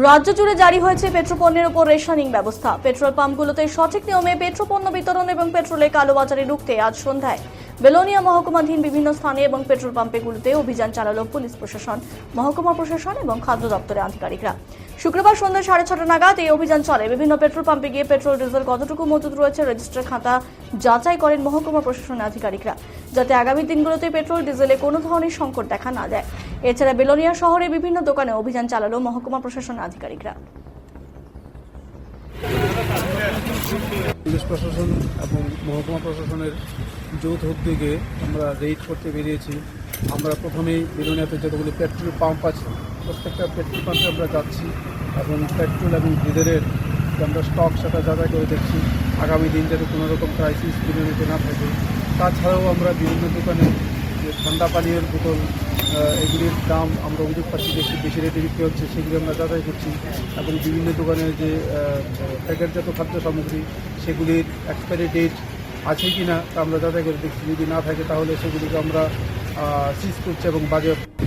রাজ্য জুড়ে জারি হয়েছে পেট্রোপণ্যের উপর রেশনিং ব্যবস্থা। পেট্রোল পাম্পগুলোতে সঠিক নিয়মে পেট্রোপণ্য বিতরণ এবং পেট্রোলের কালোবাজারে রুখতে আজ সন্ধ্যায় বেলোনিয়া মহকুমাধীন বিভিন্ন স্থানে এবং পেট্রোল পাম্পগুলোতে অভিযান চালালো পুলিশ প্রশাসন, মহকুমা প্রশাসন এবং খাদ্য দপ্তরের আধিকারিকরা। শুক্রবার সন্ধ্যা সাড়ে ছটা নাগাদ এই অভিযান চলে। বিভিন্ন পেট্রোল পাম্পে গিয়ে পেট্রোল, ডিজেল কতটুকু মজুদ রয়েছে রেজিস্টার খাতা যাচাই করেন মহকুমা প্রশাসনের আধিকারিকরা, যাতে আগামী দিনগুলোতে পেট্রোল, ডিজেলে কোনো ধরনের সংকট দেখা না দেয়। এছাড়া বেলোনিয়া শহরে বিভিন্ন দোকানে অভিযান চালালো মহকুমা প্রশাসনের আধিকারিকরা। পুলিশ প্রশাসন এবং মহকুমা প্রশাসনের যৌথ উদ্যোগে আমরা রেড করতে বেরিয়েছি। আমরা প্রথমেই বেলুনিয়াতে যতগুলি পেট্রোল পাম্প আছে, প্রত্যেকটা পেট্রোল পাম্পে আমরা যাচ্ছি এবং পেট্রোল এবং ডিজেলের আমরা স্টক সেটা যাচাই করে দেখছি। আগামী দিন যাতে কোনো রকম ক্রাইসিস বেলুনিতে না থাকে। তাছাড়াও আমরা বিভিন্ন দোকানে যে ঠান্ডা পানীয়ের বোতল এগুলির দাম আমরা অভিযোগ পাচ্ছি বেশি বেশি রেটে বিক্রি হচ্ছে, সেগুলি আমরা যাচাই করছি। এবং বিভিন্ন দোকানের যে প্যাকেটজাত খাদ্য সামগ্রী, সেগুলির এক্সপায়ারি ডেট আছে কি না তা আমরা যাচাই করে দেখছি। যদি না থাকে তাহলে সেগুলিকে আমরা সিজ করছি এবং বাজেয়াপ্ত